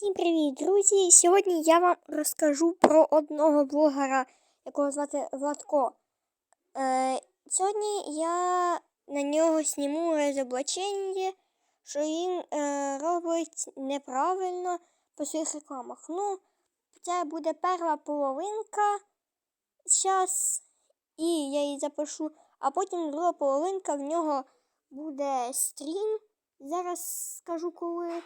Всім привіт, друзі! Сьогодні я вам розкажу про одного блогера, якого звати Владко. Е, сьогодні я на нього зніму розоблачення, що він е, робить неправильно по своїх рекламах. Ну, це буде перша половинка зараз, і я її запишу, а потім друга половинка в нього буде стрім. Зараз скажу коли.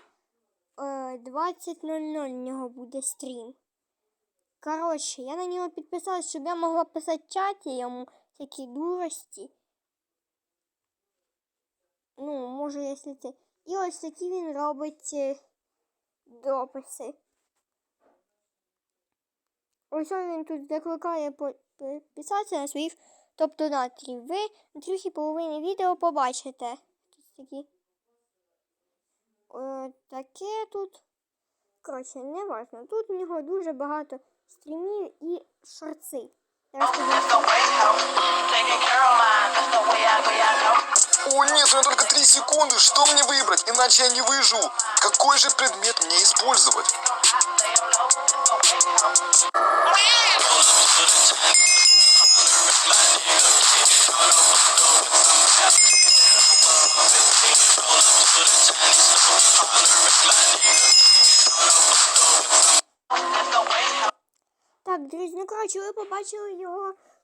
Е, 20.00 в нього буде стрім. Коротше, я на нього підписалась, щоб я могла писати чаті йому всякі дурості. Ну, може, якщо це. І ось такі він робить е, дописи. Ось він тут закликає підписатися на своїх топ-донаторів. Ви на другій половині відео побачите. Тут такі е, таке тут. Коротше, не важно. Тут у нього дуже багато стрімів і шорти. Я розкажу. That's the way out. Taking care of mine. That's the way I go, I know. О нет, у меня только три секунды. Что мне выбрать? Иначе я не выживу. Какой же предмет мне использовать?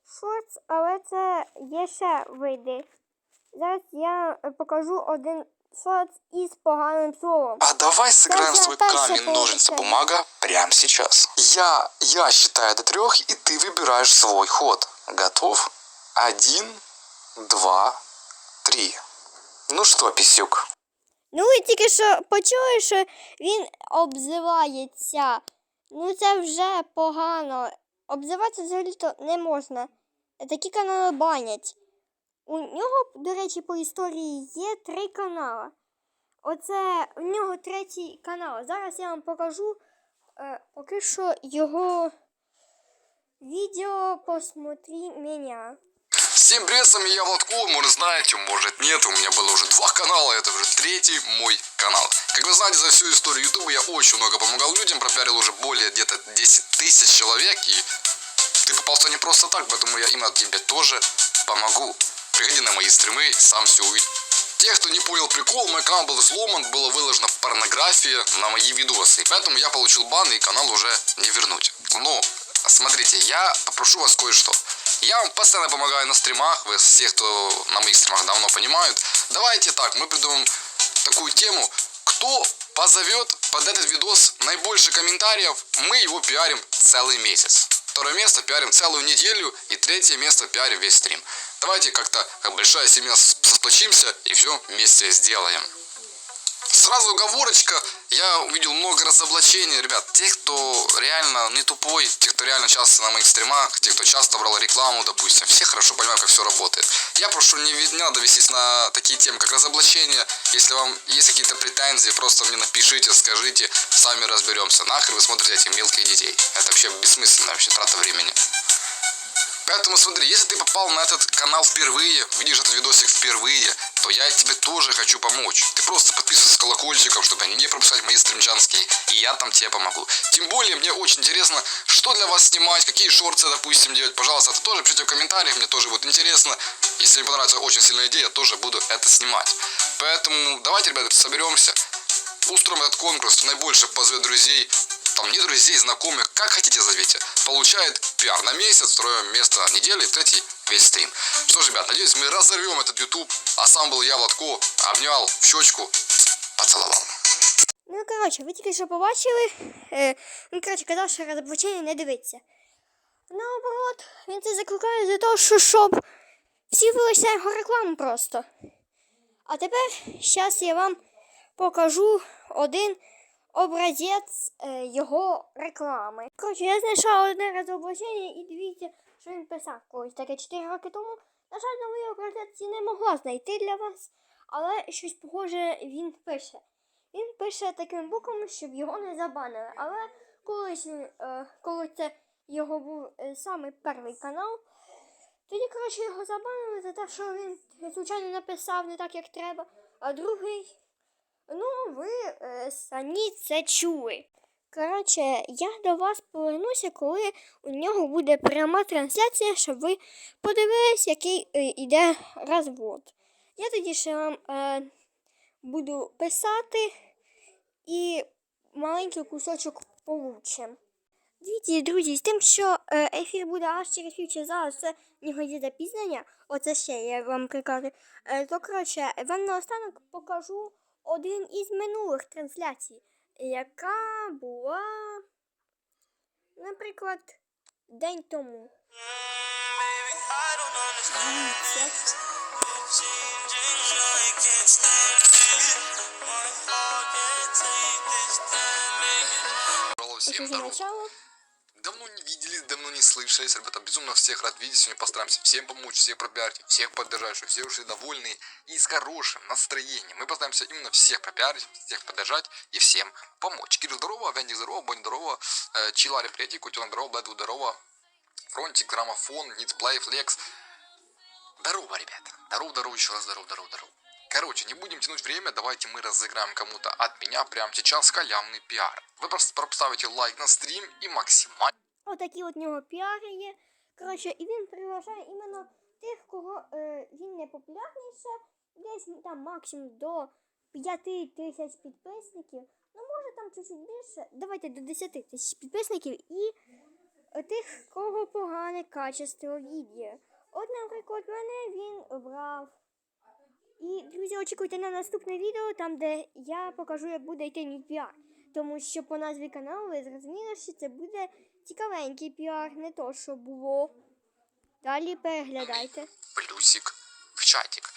його шортс, але це є ще види. Зараз я е, покажу один шортс із поганим словом. А давай сыграем в Даже свой дальше камень, ножницы, получится. бумага прямо сейчас. Я, я считаю до трех, и ты выбираешь свой ход. Готов? Один, два, три. Ну что, писюк, Ну, ви тільки що почули, що він обзивається. Ну, це вже погано. Обзиватися взагалі-то не можна. Такі канали банять. У нього, до речі, по історії є три канали. Оце у нього третій канал. Зараз я вам покажу е, поки що його відео «Посмотри мене». Всем привет, с вами я Владко, может знаете, может нет, у меня было уже два канала, это уже третий мой канал. Как вы знаете, за всю историю ютуба я очень много помогал людям, пропиарил уже более где-то 10 тысяч человек, и ты попался не просто так, поэтому я именно тебе тоже помогу. Приходи на мои стримы, сам все увидишь. Те, кто не понял прикол, мой канал был взломан, было выложено порнография на мои видосы. Поэтому я получил бан, и канал уже не вернуть. Но, смотрите, я попрошу вас кое-что. Я вам постоянно помогаю на стримах, вы все, кто на моих стримах давно понимают. Давайте так, мы придумаем такую тему. Кто позовет под этот видос наибольше комментариев, мы его пиарим целый месяц. Второе место пиарим целую неделю, и третье место пиарим весь стрим. Давайте как-то, как большая семья, сплочимся и все вместе сделаем. Сразу оговорочка, я увидел много разоблачений, ребят, те, кто реально не тупой, те, кто реально часто на моих стримах, те, кто часто брал рекламу, допустим, все хорошо понимают, как все работает. Я прошу не, не надо вестись на такие темы, как разоблачение, если вам есть какие-то претензии, просто мне напишите, скажите, сами разберемся. Нахер вы смотрите этих мелких детей. Это вообще бессмысленно, вообще трата времени. Поэтому смотри, если ты попал на этот канал впервые, видишь этот видосик впервые, то я тебе тоже хочу помочь. Ты просто подписывайся с колокольчиком, чтобы не пропускать мои стримчанские, и я там тебе помогу. Тем более, мне очень интересно, что для вас снимать, какие шорты, допустим, делать. Пожалуйста, это тоже пишите в комментариях, мне тоже будет интересно. Если мне понравится очень сильная идея, я тоже буду это снимать. Поэтому давайте, ребята, соберемся, устроим этот конкурс, наибольше позовет друзей, там не друзей, знакомых, как хотите зовите, получает пиар на месяц, второе место на неделю и третий весь стрим. Что ж, ребят, надеюсь, мы разорвем этот YouTube, а сам был я, Владко, обнял в щечку, поцеловал. Ну, коротше, ви тільки що побачили. Е, він, коротше, казав, що розоблачення не дивиться. Наоборот, він це закликає за того, що щоб всі вилися його рекламу просто. А тепер зараз я вам покажу один Образець е, його реклами. Коротше, я знайшла одне розоблачення і дивіться, що він писав колись таке 4 роки тому. На жаль, новий образець я не могла знайти для вас, але щось похоже він пише. Він пише такими буквами, щоб його не забанили. Але колись, е, коли це його був е, самий перший канал, тоді, коротше, його забанили за те, що він звичайно написав не так, як треба. А другий, ну, ви е, самі це чули. Коротше, я до вас повернуся, коли у нього буде пряма трансляція, щоб ви подивились, який е, іде розвод. Я тоді ще вам е, буду писати і маленький кусочок получим. Дивіться, друзі, з тим, що е, ефір буде аж через півчаса, зараз це в нього є запізнення, оце ще я вам прикажу. Е, то коротше, вам наостанок покажу один із минулих трансляцій, яка була, наприклад, день тому. Пожалуй, уже здорово. Давно не виделись, давно не слышались, ребята. Безумно всех рад видеть. Сегодня постараемся всем помочь, всех пропиарить, всех поддержать, чтобы все ушли довольные и с хорошим настроением. Мы постараемся именно всех пропиарить, всех поддержать и всем помочь. Кирилл здорово, Венди здорово, Бонни здорово, э, Чилари привет, Кутилан здорово, Блэду здорово, Фронтик, Граммофон, Ницплей, Флекс. Здорово, ребята. Здорово, здорово, еще раз здорово, здорово, здорово. Короче, не будем тянуть время, давайте мы разыграем кому-то от меня прямо сейчас халявный пиар. Вы просто поставите лайк на стрим и максимально Отакі от нього піари є. Коротше, і він приглашає іменно тих, кого е, він не популярніше, десь там максимум до 5 тисяч підписників. Ну, може там чуть-чуть більше. Давайте до 10 тисяч підписників і е, тих, кого погане качество відео. От, наприклад, мене він обрав. І, друзі, очікуйте на наступне відео, там, де я покажу, як буде йти мій піар. Тому що по назві каналу ви зрозуміли, що це буде цікавенький піар, не то, що було. Далі переглядайте. плюсик в чатик.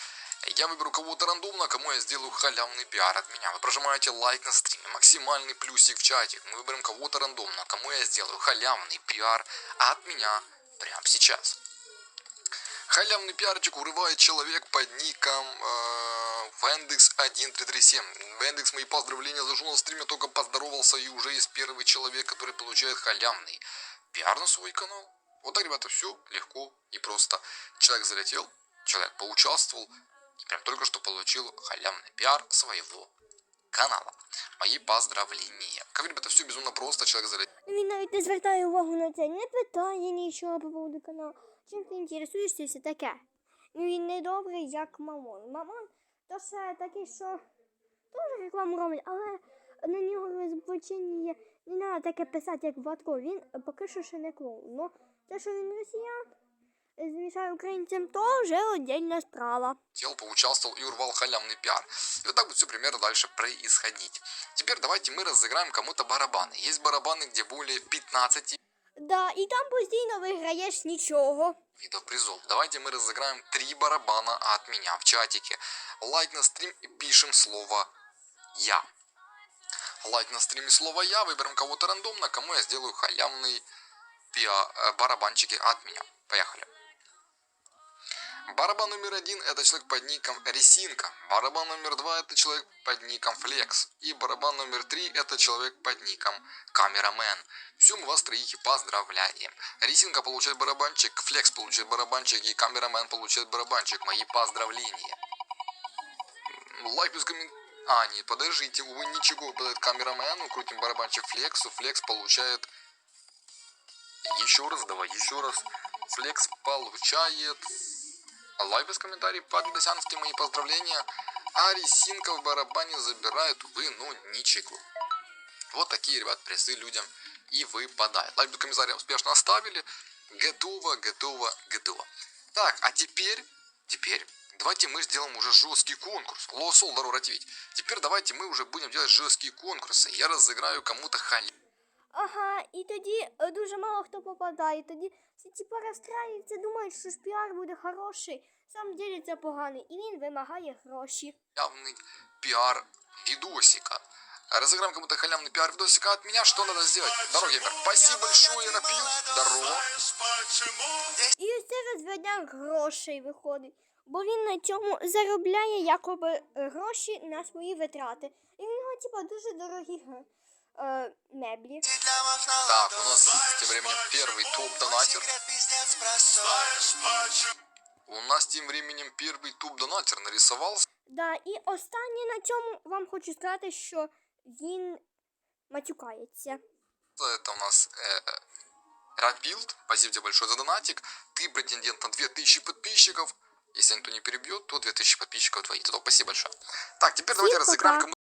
Я выберу кого-то рандомно, кому я сделаю халявный пиар от меня. Вы прожимаете лайк на стриме, максимальный плюсик в чатик. Мы выберем кого-то рандомно, кому я сделаю халявный пиар от меня прямо сейчас. Халявный пиарчик урывает человек под ником э, Вендекс1337. Вендекс, мои поздравления, зашел на стриме, только поздоровался и уже есть первый человек, который получает халявный пиар на свой канал. Вот так, ребята, все легко и просто. Человек залетел, человек поучаствовал и прям только что получил халявный пиар своего канала. Мои поздравления. Как ребята, все безумно просто. Человек залетел. Ну, Він навіть не звертає увагу на це, не питає нічого по поводу каналу. Чим ти інтересуєшся і все таке. Ну він не добрий, як мамон. Мамон то ще такий, що теж рекламу робить, але на нього розбочення є. Не треба таке писати, як Ватко. Він поки що ще не клоун. Ну, те, що він росіян, змішає українцям, то вже отдельна справа. поучаствовал и урвал халявный пиар. И вот так будет все примерно дальше происходить. Теперь давайте мы разыграем кому-то барабаны. Есть барабаны, где более 15 Да, і там постійно виграєш нічого. видов призов. Давайте мы разыграем три барабана от меня в чатике. Лайк на стрим и пишем слово «Я». Лайк на стриме слово «Я». Выберем кого-то рандомно, кому я сделаю халявные пиа- э, барабанчики от меня. Поехали. Барабан номер один – это человек под ником Ресинка. Барабан номер два – это человек под ником Флекс. И барабан номер три – это человек под ником Камерамен. Все, мы вас троих поздравляем. Ресинка получает барабанчик, Флекс получает барабанчик и Камерамен получает барабанчик. Мои поздравления. Лайк без комментариев. А, нет, подождите, вы ничего, выпадает камерамену, крутим барабанчик Флексу, Флекс получает... Еще раз, давай, еще раз. Флекс получает... Лайк без комментариев, по-бесянски мои поздравления. А Ресинка в барабане забирает, увы, ну, ничего. Вот такие, ребят, призы людям и выпадают. Лайк без комментариев успешно оставили. Готово, готово, готово. Так, а теперь, теперь, давайте мы сделаем уже жесткий конкурс. Лосол, здорово. Теперь давайте мы уже будем делать жесткие конкурсы. Я разыграю кому-то халя. Ага, і тоді е, дуже мало хто попадає. Тоді всі типа розстраюються, думають, що ж піар буде хороший, сам діляться поганий, і він вимагає гроші. халявный пиар видосика. Разыграем кому-то халявный пиар видосика от меня. Что надо сделать? Здорово, геймер. Спасибо большое, Рапью. Здорово. І ось це розводняк грошей виходить. Бо він на цьому заробляє якоби е, гроші на свої витрати. І в нього, типа, дуже дорогі г- е, меблі. Так, у нас тем временем первый топ-донатер. У нас тем временем первый топ-донатер нарисовался. Да, і останнє на цьому вам хочу сказати, що він матюкається. Это у нас э, Рапилд. Спасибо тебе большое за донатик. Ты претендент на 2000 подписчиков. Если никто не перебьет, то 2000 подписчиков твои. То спасибо большое. Так, теперь давайте Всем разыграем пока. кому